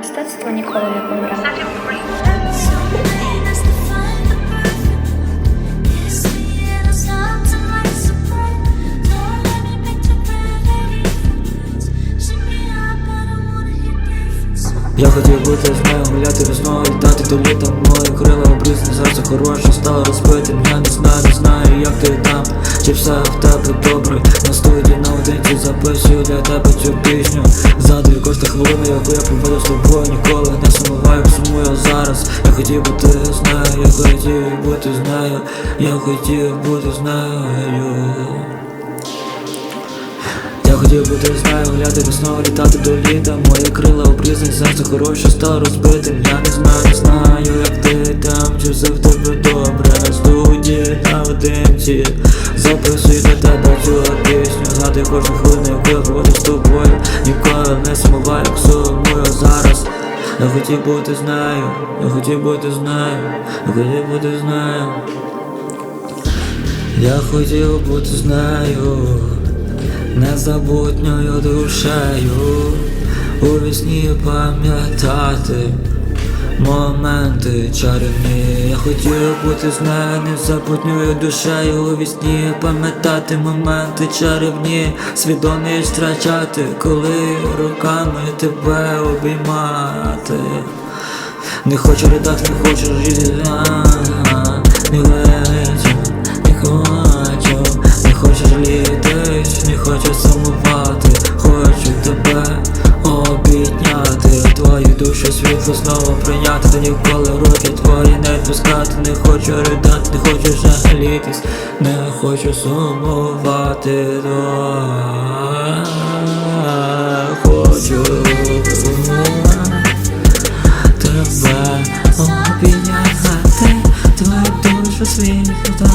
мистецтво ніколи не помре. Я хотів бути з нею, гуляти весною, літати до літа Мої крила обрізні, серце хороше, стало розбитим Я не знаю, не знаю, як ти там, чи все в тебе добре записую для тебе цю пісню. Згадую кожну хвилину, яку я проведу з тобою Ніколи не сумуваю, сумую зараз. Я хотів бути з нею, я хотів бути з нею Я хотів бути з нею. Я хотів бути з нею, весною, літати до літа. Мої крила обрізані, серце хороше стало розбитим. Я не знаю, не знаю, як ти там, чи все в тебе добре? На студії наодинці Записую Згадую кожну хвилину, яку я проводив з тобою. Ніколи не сумуваю, сумую зараз. Я хотів бути з нею, я хотів бути з нею, я хотів бути з нею. Я хотів бути з нею незабутньою душею. У вісні пам'ятати моменти чарівні. Я хотів бути з нею незабутньою душею у вісні пам'ятати моменти чарівні, свідомість втрачати, коли руками тебе обіймати. Не хочу ридати, не хочу жити, не хочу, не хочу, не хочу жалітись, не хочу світло знову прийняти, та ніколи руки твої не відпускати, не хочу ридати, не хочу жалітись, не хочу сумувати, да, хочу тебе обійняти, твою душу світло,